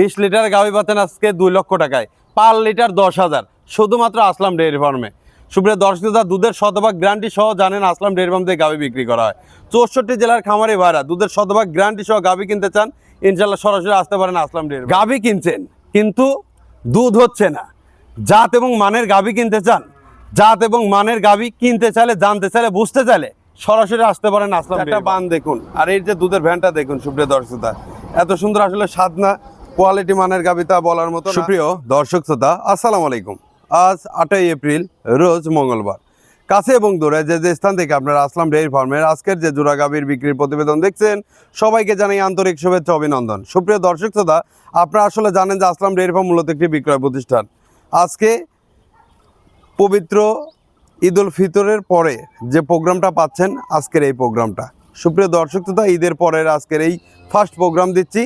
বিশ লিটার গাভি পাচ্ছেন আজকে দুই লক্ষ টাকায়। পার লিটার দশ হাজার। শুধুমাত্র আসলাম ডেয়ারি ফার্মে। সুপ্রিয় দর্শকতা দুধের শতভাগ গ্যারান্টি সহ জানেন আসলাম ডেয়ারি ফার্ম থেকে গাভি বিক্রি করা হয়। চৌষট্টি জেলার খামারে ভাড়া দুধের শতভাগ গ্যারান্টি সহ গাভি কিনতে চান ইনশাল্লাহ সরাসরি আসতে পারেন আসলাম ডেয়ারি গাভি কিনছেন কিন্তু দুধ হচ্ছে না। জাত এবং মানের গাভি কিনতে চান জাত এবং মানের গাভি কিনতে চাইলে জানতে চাইলে বুঝতে চাইলে সরাসরি আসতে পারেন আসলাম একটা বান দেখুন। আর এই যে দুধের ভ্যানটা দেখুন সুপ্রিয় দর্শকতা এত সুন্দর আসলে সাধনা। কোয়ালিটি মানের গাভি তা বলার মতো সুপ্রিয় দর্শক শ্রোতা, আসসালামু আলাইকুম। আজ আটই এপ্রিল, রোজ মঙ্গলবার। কাছে এবং দূরে যে যে স্থান থেকে আপনারা আসলাম ডেয়ারি ফার্মের, আজকের যে জোড়া গাভীর বিক্রির প্রতিবেদন দেখছেন, সবাইকে জানাই আন্তরিক শুভেচ্ছা, অভিনন্দন। সুপ্রিয় দর্শক শ্রোতা, আপনারা আসলে জানেন যে আসলাম ডেয়ারি ফার্ম মূলত একটি বিক্রয় প্রতিষ্ঠান। আজকে পবিত্র ঈদ উল ফিতরের পরে যে প্রোগ্রামটা পাচ্ছেন, আজকের এই প্রোগ্রামটা। সুপ্রিয় দর্শক শ্রোতা, ঈদের পরের আজকের এই ফার্স্ট প্রোগ্রাম দিচ্ছি।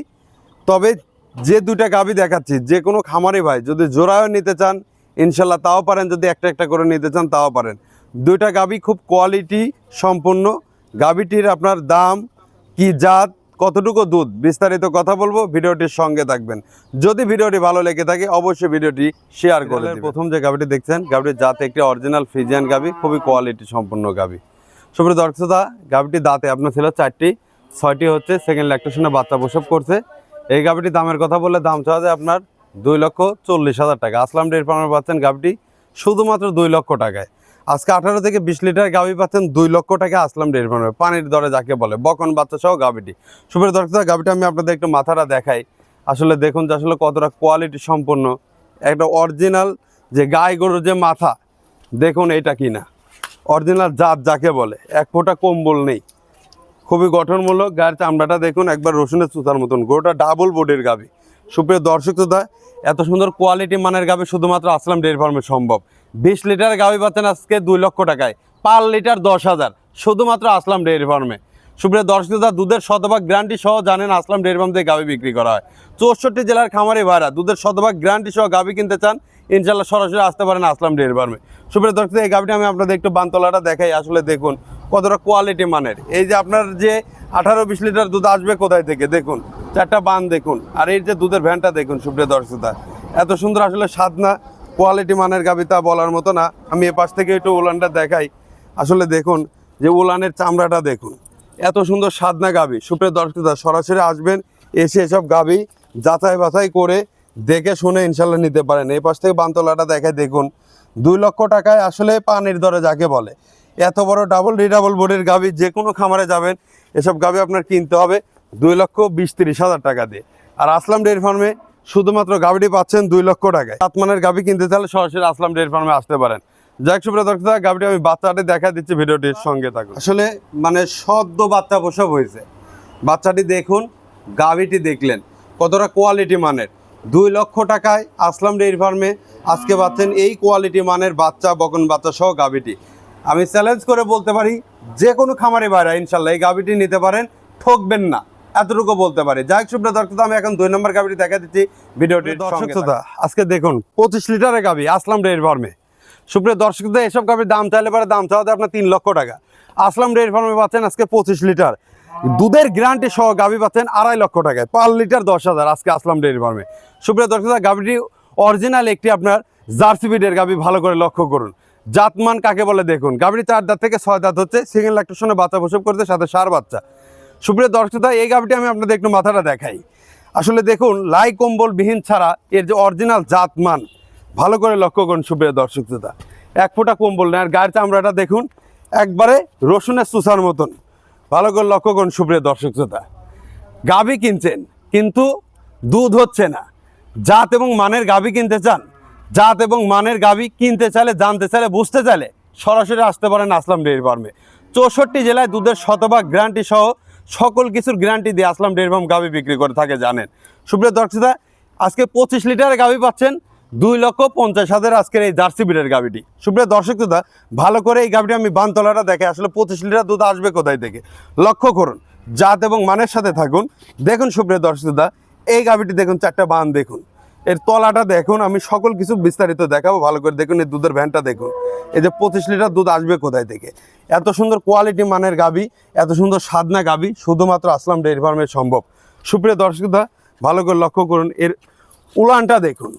তবে যে দুটা গাবি দেখাচ্ছি যে কোনো খামারে ভাই যদি জোড়াও নিতে চান ইনশাল্লাহ তাও পারেন যদি একটা একটা করে নিতে চান তাও পারেন। দুইটা গাবি খুব কোয়ালিটি সম্পূর্ণ গাবিটির আপনার দাম কি জাত কতটুকু দুধ বিস্তারিত কথা বলব ভিডিওটির সঙ্গে থাকবেন। যদি ভিডিওটি ভালো লেগে থাকে অবশ্যই ভিডিওটি শেয়ার করে প্রথম যে গাবিটি দেখছেন গাবিটির জাত একটি অরিজিনাল ফ্রিজিয়ান গাবি খুবই কোয়ালিটি সম্পন্ন গাবি সুপ্রিয় দর্শকতা গাবিটি দাঁতে আপনার ছিল চারটি ছয়টি হচ্ছে সেকেন্ড ল্যাকটেশনে বাচ্চা প্রসব করছে। এই গাবিটি দামের কথা বললে দাম চাওয়া যায় আপনার দুই লক্ষ চল্লিশ হাজার টাকা। আসলাম ডেয়ারি ফার্মে পাচ্ছেন গাবিটি শুধুমাত্র দুই লক্ষ টাকায়। আজকে আঠারো থেকে বিশ লিটার গাবি পাচ্ছেন দুই লক্ষ টাকা আসলাম ডেয়ারি ফার্মে। পানির দরে যাকে বলে, বকন বাচ্চা সহ গাবিটি সুপের দর্শকতা গাবিটা আমি আপনাদের একটু মাথাটা দেখাই। আসলে দেখুন যে আসলে কতটা কোয়ালিটি সম্পন্ন একটা অরিজিনাল যে গায়ে গরুর যে মাথা, দেখুন এটা কিনা। অরিজিনাল জাত যাকে বলে, এক ফোঁটা কম্বল নেই। খুবই গঠনমূলক। গায়ের চামড়াটা দেখুন, একবার রসুনের সুতার মতন। গরুটা ডাবল বোর্ডের গাবি সুপ্রিয় দর্শক শ্রোতা, এত সুন্দর কোয়ালিটি মানের গাবি শুধুমাত্র আসলাম ডেয়ারি ফার্মে সম্ভব। বিশ লিটার গাবি পাচ্ছেন আজকে দুই লক্ষ টাকায়। পার লিটার দশ হাজার। শুধুমাত্র আসলাম ডেয়ারি ফার্মে সুপ্রিয় দর্শক শ্রোতা, দুধের শতভাগ গ্যারান্টি সহ জানেন আসলাম ডেয়ারি ফার্ম থেকে গাবি বিক্রি করা হয়। চৌষট্টি জেলার খামারে ভাড়া দুধের শতভাগ গ্যারান্টি সহ গাবি কিনতে চান ইনশাল্লাহ সরাসরি আসতে পারেন আসলাম ডেয়ারি ফার্মে সুপ্রিয় দর্শক এই গাবিটা আমি আপনাদের একটু বানতলাটা দেখাই। আসলে দেখুন কতটা কোয়ালিটি মানের? এই যে আপনার যে আঠারো বিশ লিটার দুধ আসবে কোথায় থেকে? দেখুন, চারটা বান দেখুন। আর এই যে দুধের ভ্যানটা দেখুন, সুপ্রিয় দর্শকতা এত সুন্দর আসলে সাধনা কোয়ালিটি মানের গাবি তা বলার মতো না। আমি এ পাশ থেকে একটু উলানটা দেখাই। আসলে দেখুন, যে উলানের চামড়াটা দেখুন, এত সুন্দর সাধনা গাবি সুপ্রিয় দর্শকতা সরাসরি আসবেন, এসে এসব গাবি যাচাই বাছাই করে দেখে শুনে ইনশাল্লাহ নিতে পারেন। এই পাশ থেকে বানতলাটা দেখায় দেখুন, দুই লক্ষ টাকায় আসলে পানির দরে যাকে বলে। এত বড় ডাবল রিডাবল বোর্ডের গাবি যে কোনো খামারে যাবেন, এসব গাবি আপনার কিনতে হবে দুই লক্ষ বিশ তিরিশ হাজার টাকা দিয়ে। আর আসলাম ডেয়ারি ফার্মে শুধুমাত্র গাবিটি পাচ্ছেন দুই লক্ষ টাকায়। সাত মানের গাবি কিনতে চাইলে সরাসরি আসলাম ডেয়ারি ফার্মে আসতে পারেন। যাক সুপ্রিয় দর্শক গাবিটি আমি বাচ্চাটি দেখা দিচ্ছি ভিডিওটির সঙ্গে থাকুন। আসলে মানে সদ্য বাচ্চা প্রসব হয়েছে। বাচ্চাটি দেখুন, গাভিটি দেখলেন, কতটা কোয়ালিটি মানের। দুই লক্ষ টাকায় আসলাম ডেয়ারি ফার্মে, আজকে পাচ্ছেন এই কোয়ালিটি মানের বাচ্চা, বকন বাচ্চা সহ গাভিটি। আমি চ্যালেঞ্জ করে বলতে পারি যে কোনো খামারে বাইরে ইনশাল্লাহ এই গাভিটি নিতে পারেন ঠকবেন না। এতটুকু বলতে পারি। যাই হোক সুপ্রিয় দর্শক আমি এখন দুই নম্বর গাভিটি দেখা দিচ্ছি ভিডিওটি দর্শক আজকে দেখুন পঁচিশ লিটারের গাভি আসলাম ডেয়ারি ফার্মে। সুপ্রিয় দর্শকদের এসব গাভির দাম চাইলে পরে দাম চাওয়াতে আপনার তিন লক্ষ টাকা। আসলাম ডেয়ারি ফার্মে পাচ্ছেন আজকে পঁচিশ লিটার। দুধের গ্যারান্টি সহ গাভি পাচ্ছেন আড়াই লক্ষ টাকায়। পার লিটার দশ হাজার আজকে আসলাম ডেয়ারি ফার্মে। সুপ্রিয় দর্শক গাভিটি অরিজিনাল একটি আপনার জার্সি বিডের গাভি ভালো করে লক্ষ্য করুন। জাতমান কাকে বলে দেখুন? গাভিটি চার দাঁত থেকে ছয় দাঁত হচ্ছে সিঙ্গেল ল্যাকটেশনে বাচ্চা প্রসব করতে সাথে সার বাচ্চা। সুপ্রিয় দর্শকতা এই গাভিটি আমি আপনাদের একটু মাথাটা দেখাই। আসলে দেখুন, লাই কম্বল বিহীন ছাড়া এর যে অরিজিনাল জাতমান, ভালো করে লক্ষ্য করুন সুপ্রিয় দর্শক শ্রোতা। এক ফোঁটা কম্বল নেই আর গায়ের চামড়াটা দেখুন, একবারে রসুনের সুসার মতন। ভালো করে লক্ষ্য করুন সুপ্রিয় দর্শক শ্রোতা। গাভি কিনছেন, কিন্তু দুধ হচ্ছে না। জাত এবং মানের গাভি কিনতে চান জাত এবং মানের গাভি কিনতে চাইলে, জানতে চাইলে, বুঝতে চাইলে সরাসরি আসতে পারেন আসলাম ডেয়ারি ফার্মে। চৌষট্টি জেলায় দুধের শতভাগ গ্যারান্টি সহ সকল কিছুর গ্যারান্টি দিয়ে আসলাম ডেয়ারি ফার্ম গাভি বিক্রি করে থাকে, জানেন। সুপ্রিয় দর্শকতা আজকে পঁচিশ লিটারের গাভি পাচ্ছেন দুই লক্ষ পঞ্চাশ হাজার আজকের এই জার্সি বিডের গাভিটি। সুপ্রিয় দর্শক শ্রোতা, ভালো করে এই গাভিটি আমি বানতলাটা দেখে আসলে পঁচিশ লিটার দুধ আসবে কোথায় থেকে? লক্ষ্য করুন, জাত এবং মানের সাথে থাকুন। দেখুন সুপ্রিয় দর্শক শ্রোতা, এই গাভিটি দেখুন, চারটা বান দেখুন। এর তলাটা দেখুন, আমি সকল কিছু বিস্তারিত দেখাবো, ভালো করে দেখুন, এই দুধের ভ্যানটা দেখুন। এই যে পঁচিশ লিটার দুধ আসবে কোথায় থেকে? এত সুন্দর কোয়ালিটি মানের গাভি এত সুন্দর সাদনা গাভি শুধুমাত্র আসলাম ডেয়ারি ফার্মে সম্ভব। সুপ্রিয় দর্শকরা ভালো করে লক্ষ্য করুন, এর উলানটা দেখুন।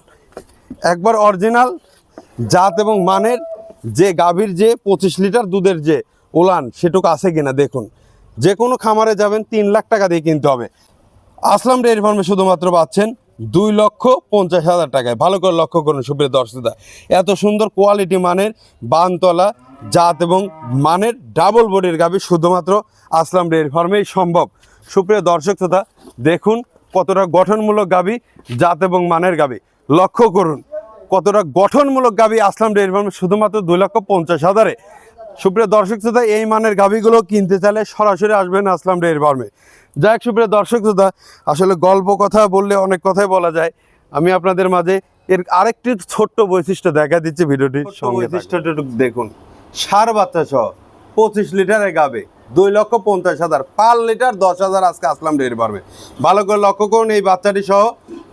একবার অরিজিনাল জাত এবং মানের যে গাভীর যে পঁচিশ লিটার দুধের যে উলান, সেটুকু আছে কিনা দেখুন। যে কোনো খামারে যাবেন, তিন লাখ টাকা দিয়ে কিনতে হবে। আসলাম ডেয়ারি ফার্মে শুধুমাত্র পাচ্ছেন দুই লক্ষ পঞ্চাশ হাজার টাকায়। ভালো করে লক্ষ্য করুন সুপ্রিয় দর্শকরা। এত সুন্দর কোয়ালিটি মানের বানতলা, জাত এবং মানের ডাবল বডির গাবি শুধুমাত্র আসলাম ডেয়ারি ফার্মেই সম্ভব। সুপ্রিয় দর্শক শ্রোতা, দেখুন কতটা গঠনমূলক গাবি জাত এবং মানের গাবি লক্ষ্য করুন কতটা গঠনমূলক গাবি আসলাম ডেয়ারি ফার্মে শুধুমাত্র দুই লক্ষ পঞ্চাশ হাজারে। সুপ্রিয় দর্শক শ্রোতা, এই মানের গাভীগুলো কিনতে চাইলে সরাসরি আসবেন আসলাম ডেয়ারি ফার্মে যাক সুপ্রিয় দর্শক শ্রোতা আসলে গল্প কথা বললে অনেক কথাই বলা যায়। আমি আপনাদের মাঝে এর আরেকটি ছোট্ট বৈশিষ্ট্য দেখা দিচ্ছি ভিডিওটি বৈশিষ্ট্যটা দেখুন। সার বাচ্চা সহ পঁচিশ লিটারের গাবে দুই লক্ষ পঞ্চাশ হাজার পার লিটার দশ হাজার আজকে আসলাম ডেয়ারি ফার্মে। ভালো করে লক্ষ্য করুন এই বাচ্চাটি সহ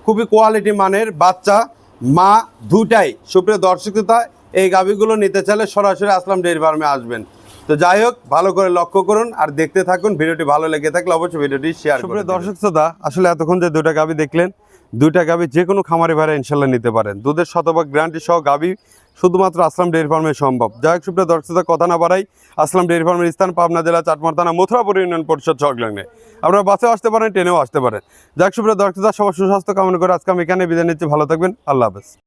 খুবই কোয়ালিটি মানের বাচ্চা মা দুটাই সুপ্রিয় দর্শক শ্রোতা এই গাভীগুলো নিতে চাইলে সরাসরি আসলাম ডেয়ারি ফার্মে আসবেন। তো যাই হোক ভালো করে লক্ষ্য করুন আর দেখতে থাকুন ভিডিওটি ভালো লেগে থাকলে অবশ্যই ভিডিওটি শেয়ার করুন দর্শক শ্রোতা আসলে এতক্ষণ যে দুটা গাভী দেখলেন দুইটা গাভী যে কোনো খামারে ভাড়া ইনশাল্লাহ নিতে পারেন। দুধের শতভাগ গ্যারান্টি সহ গাভী শুধুমাত্র আসলাম ডেয়ারি ফার্মে সম্ভব। যাই হোক সুপ্রিয় দর্শক কথা না বাড়াই আসলাম ডেয়ারি ফার্মের স্থান পাবনা জেলা চাটমার থানা মথুরাপুর ইউনিয়ন পরিষদ সংলগ্নে। আপনারা বাসেও আসতে পারেন ট্রেনেও আসতে পারেন। যাই হোক সুপ্রিয় দর্শক সবার সুস্বাস্থ্য কামনা করে আজকে আমি এখানে বিদায় নিচ্ছি। ভালো থাকবেন আল্লাহ হাফেজ।